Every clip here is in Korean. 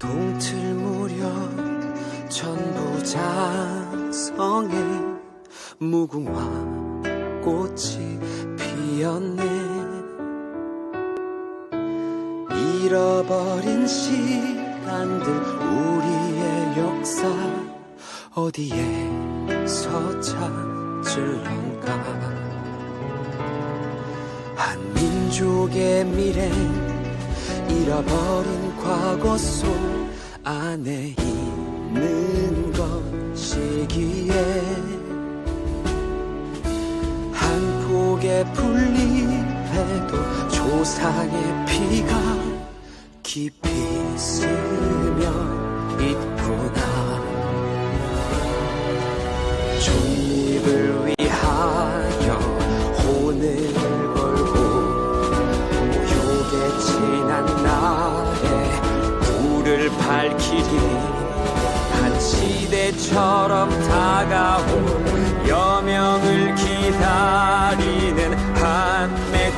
동틀 무렵 천부자성에 무궁화 꽃이 피었네. 잃어버린 시간들 우리의 역사 어디에서 찾을런가? 한민족의 미래 잃어버린 과거 속 안에 있는 것이기에 한 폭의 풀잎에도 조상의 피가 깊이 스며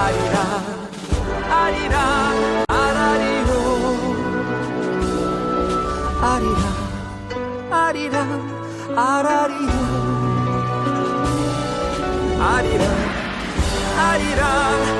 아리랑 아리랑 아라리요 아리랑 아리랑 아라리요 아리랑 아라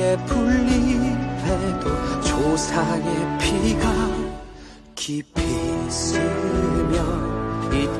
한 폭의 풀잎에도 조상의 피가 깊이 스며 있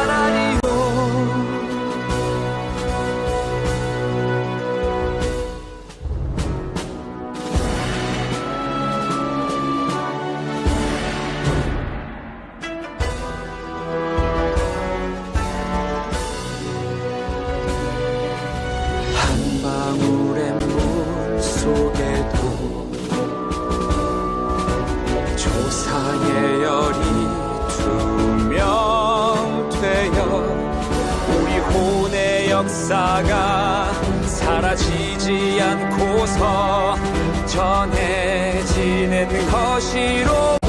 않고서 전해지는 것이로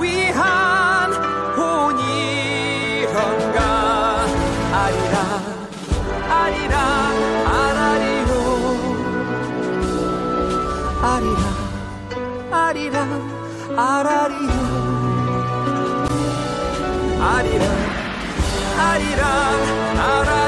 위한 본이런가? 아리랑 아리랑 아라리요 아리랑 아리랑 아라리요 아리랑 아리랑 아라리요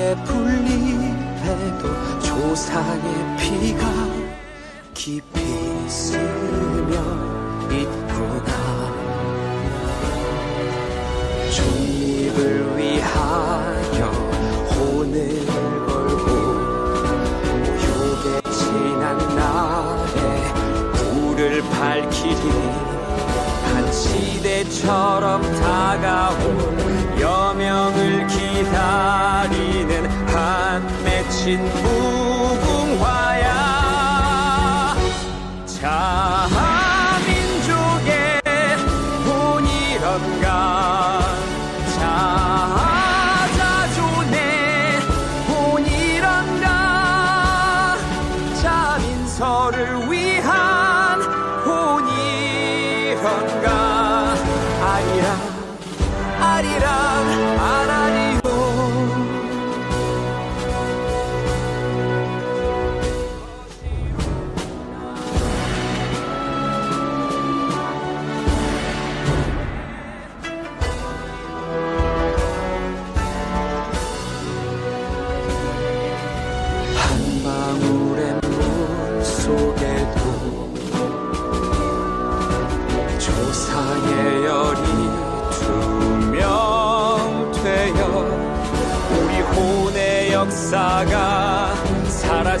한 폭의 풀잎에도 조상의 피가 깊이 스며 있구나 독립을 위하여 혼을 걸고 모욕에 지난 날에 불을 밝히리. 한 시대처럼 다가올 여명을 기다리는 한 맺힌 무궁화야. 자민족의 본이런가. 자자존의 본이런가. 자민서를 위한 본이런가. 아리랑 아리랑 아라리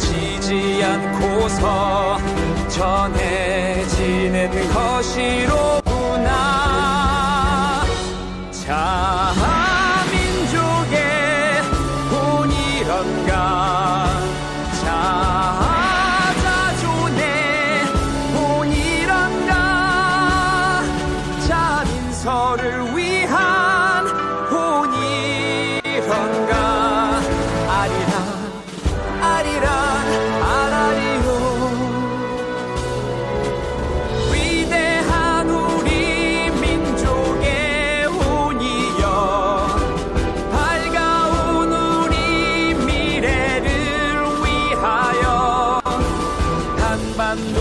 지지 않고서 전해지는 것이로구나. 자 민족의 본 이런가? 자 자존의 본이란가? 자 민서를 위해 cantando.